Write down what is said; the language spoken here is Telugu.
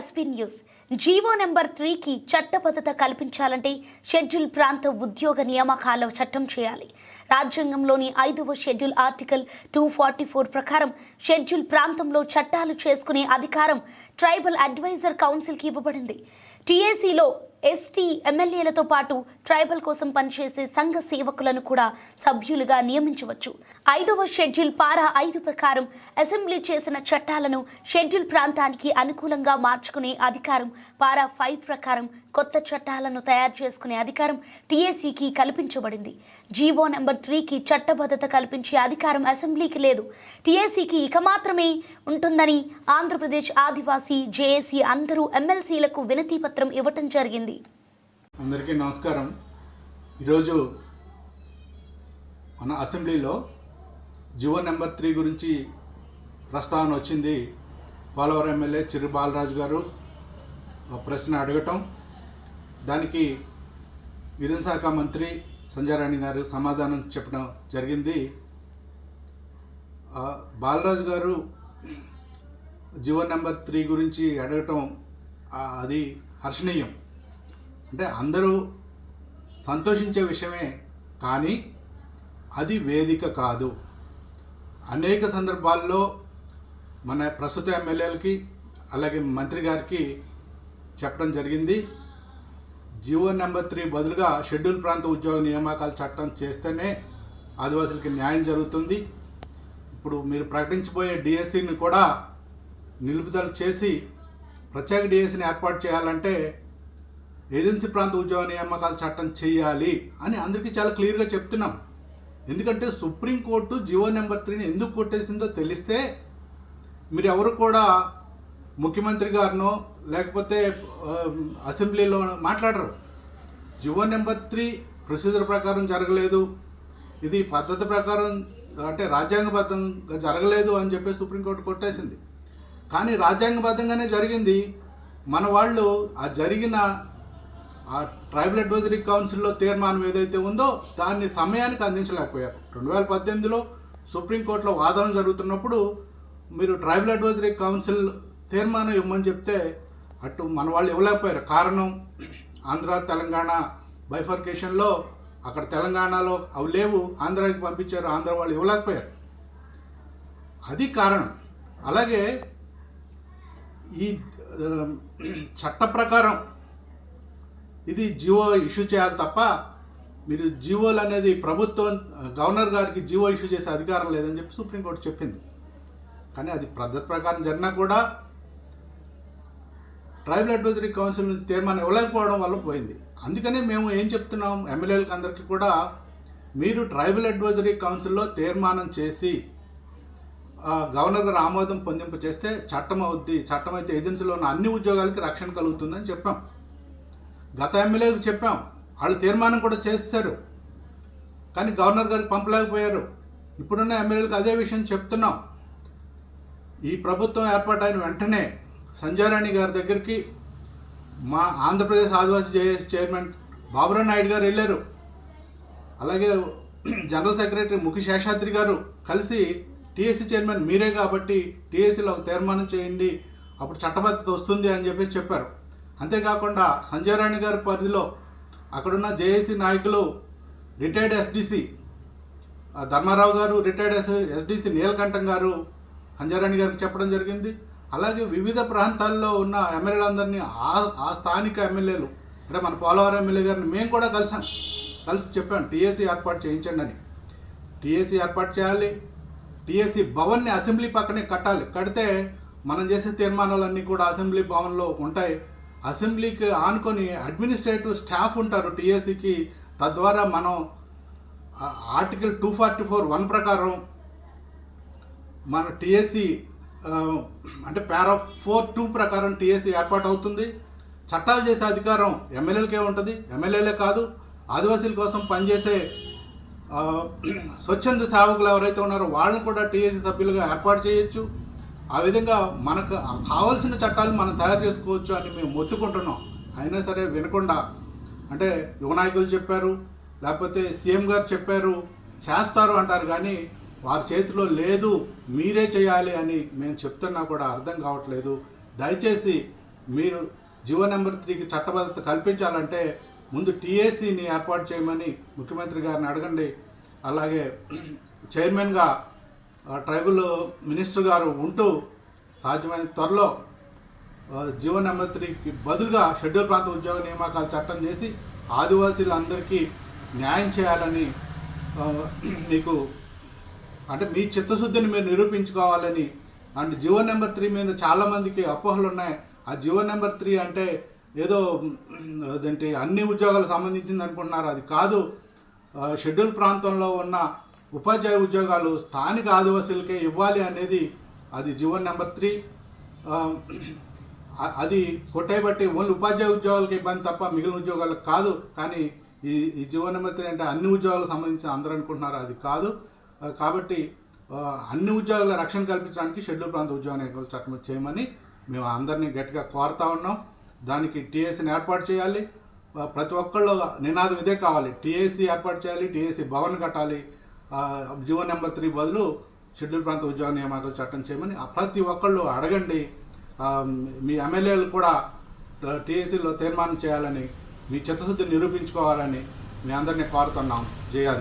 തസ്ബിൻ ന്യൂസ്. జీవో నెంబర్ త్రీకి చట్టబద్ధత కల్పించాలంటే షెడ్యూల్ ప్రాంత ఉద్యోగ నియామకాల చట్టం చేయాలి. రాజ్యాంగంలోని ఐదవ schedule article two forty four ప్రకారం షెడ్యూల్ ప్రాంతంలో చట్టాలు చేసుకునే అధికారం ట్రైబల్ అడ్వైజర్ కౌన్సిల్కి ఇవ్వబడింది. టీఏసీలో ఎస్టీ ఎమ్మెల్యేలతో పాటు ట్రైబల్ కోసం పనిచేసే సంఘ సేవకులను కూడా సభ్యులుగా నియమించవచ్చు. ఐదవ షెడ్యూల్ పారా ఐదు ప్రకారం అసెంబ్లీ చేసిన చట్టాలను షెడ్యూల్ ప్రాంతానికి అనుకూలంగా మార్చుకునే అధికారం పారా ఫైవ్ ప్రకారం కొత్త చట్టాలను తయారు చేసుకునే అధికారం టీఏసీకి కల్పించబడింది. జీవో నెంబర్ త్రీకి చట్టబద్ధత కల్పించే అధికారం అసెంబ్లీకి లేదు. టీఏసీకి ఇక మాత్రమే ఉంటుందని ఆంధ్రప్రదేశ్ ఆదివాసీ జేఏసీ అందరూ ఎమ్మెల్సీలకు వినతి పత్రం ఇవ్వటం జరిగింది. అందరికీ నమస్కారం. ఈరోజు మన అసెంబ్లీలో జీవో నెంబర్ త్రీ గురించి ప్రస్తావన వచ్చింది. పోలవరం ఎమ్మెల్యే చిరు బాలరాజు గారు ప్రశ్న అడగటం. దానికి విధానశాఖ మంత్రి సంజయారాణి గారు సమాధానం చెప్పడం జరిగింది. బాలరాజు గారు జీవన్ నెంబర్ త్రీ గురించి అడగటం అది హర్షణీయం. అంటే అందరూ సంతోషించే విషయమే కానీ అది వేదిక కాదు. అనేక సందర్భాల్లో మన ప్రస్తుత ఎమ్మెల్యేలకి అలాగే మంత్రి గారికి చెప్పడం జరిగింది. జియో నెంబర్ త్రీ బదులుగా షెడ్యూల్ ప్రాంత ఉద్యోగ నియామకాల చట్టం చేస్తేనే ఆదివాసులకి న్యాయం జరుగుతుంది. ఇప్పుడు మీరు ప్రకటించబోయే డిఎస్సిని కూడా నిలుపుదల చేసి ప్రత్యేక డిఎస్సిని ఏర్పాటు చేయాలంటే ఏజెన్సీ ప్రాంత ఉద్యోగ నియామకాల చట్టం చేయాలి అని అందరికీ చాలా క్లియర్గా చెప్తున్నాం. ఎందుకంటే సుప్రీంకోర్టు జియో నెంబర్ త్రీని ఎందుకు కొట్టేసిందో తెలిస్తే మీరు ఎవరు కూడా ముఖ్యమంత్రి గారినో లేకపోతే అసెంబ్లీలో మాట్లాడరు. జివో నెంబర్ త్రీ ప్రొసీజర్ ప్రకారం జరగలేదు. ఇది పద్ధతి ప్రకారం అంటే రాజ్యాంగబద్ధంగా జరగలేదు అని చెప్పి సుప్రీంకోర్టు కొట్టేసింది. కానీ రాజ్యాంగబద్ధంగానే జరిగింది. మన వాళ్ళు ఆ జరిగిన ఆ ట్రైబల్ అడ్వైజరీ కౌన్సిల్లో తీర్మానం ఏదైతే ఉందో దాన్ని సమయానికి అందించలేకపోయారు. రెండు వేల పద్దెనిమిదిలో సుప్రీంకోర్టులో వాదన జరుగుతున్నప్పుడు మీరు ట్రైబల్ అడ్వైజరీ కౌన్సిల్ తీర్మానం ఇవ్వమని చెప్తే అటు మన వాళ్ళు ఇవ్వలేకపోయారు. కారణం ఆంధ్ర తెలంగాణ బైఫర్కేషన్లో అక్కడ తెలంగాణలో అవి లేవు. ఆంధ్రాకి పంపించారు. ఆంధ్ర వాళ్ళు ఇవ్వలేకపోయారు. అది కారణం. అలాగే ఈ చట్ట ప్రకారం ఇది జివో ఇష్యూ చేయాలి తప్ప మీరు జివోలు అనేది ప్రభుత్వం గవర్నర్ గారికి జివో ఇష్యూ చేసే అధికారం లేదని చెప్పి సుప్రీంకోర్టు చెప్పింది. కానీ అది పద్ధతి ప్రకారం జరిగినా కూడా ట్రైబల్ అడ్వైజరీ కౌన్సిల్ నుంచి తీర్మానం ఇవ్వలేకపోవడం వల్ల పోయింది. అందుకనే మేము ఏం చెప్తున్నాం? ఎమ్మెల్యేలకు అందరికీ కూడా మీరు ట్రైబల్ అడ్వైజరీ కౌన్సిల్లో తీర్మానం చేసి గవర్నర్ గారు ఆమోదం పొందింపు చేస్తే చట్టం అవుద్ది చట్టం అయితే ఏజెన్సీలో ఉన్న అన్ని ఉద్యోగాలకి రక్షణ కలుగుతుందని చెప్పాం. గత ఎమ్మెల్యేలకు చెప్పాం. వాళ్ళు తీర్మానం కూడా చేశారు. కానీ గవర్నర్ గారికి పంపలేకపోయారు. ఇప్పుడున్న ఎమ్మెల్యేలకు అదే విషయం చెప్తున్నాం. ఈ ప్రభుత్వం ఏర్పాటైన వెంటనే సంజారాణి గారి దగ్గరికి మా ఆంధ్రప్రదేశ్ ఆదివాసీ జేఏసీ చైర్మన్ బాబురావు నాయుడు గారు వెళ్ళారు. అలాగే జనరల్ సెక్రటరీ ముఖి శేషాద్రి గారు కలిసి టీఎస్సీ చైర్మన్ మీరే కాబట్టి టీఎస్సీలో ఒక తీర్మానం చేయండి అప్పుడు చట్టబద్ధత వస్తుంది అని చెప్పేసి చెప్పారు. అంతేకాకుండా సంజయ్ రాణి గారి పరిధిలో అక్కడున్న జేఏసీ నాయకులు రిటైర్డ్ ఎస్డిసి ధర్మారావు గారు రిటైర్డ్ ఎస్ ఎస్డిసి నీలకంఠం గారు సంజయరాణి గారికి చెప్పడం జరిగింది. అలాగే వివిధ ప్రాంతాల్లో ఉన్న ఎమ్మెల్యేలందరినీ ఆ ఆ స్థానిక ఎమ్మెల్యేలు అంటే మన పోలవరం ఎమ్మెల్యే గారిని మేము కూడా కలిసాం. కలిసి చెప్పాం టీఏసీ ఏర్పాటు చేయించండి అని. టీఏసీ ఏర్పాటు చేయాలి. టీఎస్సీ భవన్ని అసెంబ్లీ పక్కనే కట్టాలి. కడితే మనం చేసే తీర్మానాలన్నీ కూడా అసెంబ్లీ భవన్లో ఉంటాయి. అసెంబ్లీకి ఆనుకొని అడ్మినిస్ట్రేటివ్ స్టాఫ్ ఉంటారు టీఎస్సీకి తద్వారా మనం article two forty four one ప్రకారం మన టీఎస్సీ అంటే పారా ఫోర్ టూ ప్రకారం టీఎస్సీ ఏర్పాటు అవుతుంది చట్టాలు చేసే అధికారం ఎమ్మెల్యేలకే ఉంటుంది. ఎమ్మెల్యేలే కాదు ఆదివాసీల కోసం పనిచేసే స్వచ్ఛంద సేవకులు ఎవరైతే ఉన్నారో వాళ్ళని కూడా టీఎస్సీ సభ్యులుగా ఏర్పాటు చేయొచ్చు. ఆ విధంగా మనకు కావాల్సిన చట్టాలు మనం తయారు చేసుకోవచ్చు అని మేము మొత్తుకుంటున్నాం. అయినా సరే వినకుండా అంటే యువనాయకులు చెప్పారు లేకపోతే సీఎం గారు చెప్పారు చేస్తారు అంటారు కానీ వారి చేతిలో లేదు మీరే చేయాలి అని మేము చెప్తున్నా కూడా అర్థం కావట్లేదు. దయచేసి మీరు జీవో నెంబర్ త్రీకి చట్టబద్ధత కల్పించాలంటే ముందు టీఏసీని ఏర్పాటు చేయమని ముఖ్యమంత్రి గారిని అడగండి. అలాగే చైర్మన్గా ట్రైబల్ మినిస్టర్ గారు ఉంటూ సాధ్యమైన త్వరలో జీవో నెంబర్ త్రీకి బదులుగా షెడ్యూల్ ప్రాంత ఉద్యోగ నియామకాలు చట్టం చేసి ఆదివాసీలందరికీ న్యాయం చేయాలని మీకు అంటే మీ చిత్తశుద్ధిని మీరు నిరూపించుకోవాలని. అండ్ జీవో నెంబర్ త్రీ మీద చాలామందికి అపోహలు ఉన్నాయి. ఆ జీవో నెంబర్ త్రీ అంటే ఏదో అదేంటి అన్ని ఉద్యోగాలకు సంబంధించింది అనుకుంటున్నారు. అది కాదు. షెడ్యూల్ ప్రాంతంలో ఉన్న ఉపాధ్యాయ ఉద్యోగాలు స్థానిక ఆదివాసులకే ఇవ్వాలి అనేది అది జీవో నెంబర్ త్రీ. అది కొట్టేబట్టి ఓన్లీ ఉపాధ్యాయ ఉద్యోగాలకు ఇబ్బంది తప్ప మిగిలిన ఉద్యోగాలకు కాదు. కానీ ఈ ఈ జీవో నెంబర్ త్రీ అంటే అన్ని ఉద్యోగాలకు సంబంధించి అందరూ అనుకుంటున్నారు. అది కాదు. కాబట్టి అన్ని ఉద్యోగాల రక్షణ కల్పించడానికి షెడ్యూల్ ప్రాంత ఉద్యోగ నియామకాల చట్టం చేయమని మేము అందరినీ గట్టిగా కోరుతా ఉన్నాం. దానికి టీఎస్సీని ఏర్పాటు చేయాలి. ప్రతి ఒక్కళ్ళు నినాదం ఇదే కావాలి. టీఏసీ ఏర్పాటు చేయాలి టీఏసీ భవన్ కట్టాలి. జీవో నెంబర్ త్రీ బదులు షెడ్యూల్ ప్రాంత ఉద్యోగ నియామకాల చట్టం చేయమని ప్రతి ఒక్కళ్ళు అడగండి. మీ ఎమ్మెల్యేలు కూడా టీఏసీలో తీర్మానం చేయాలని మీ చిత్తశుద్ధిని నిరూపించుకోవాలని మీ అందరినీ కోరుతున్నాం. జయాదు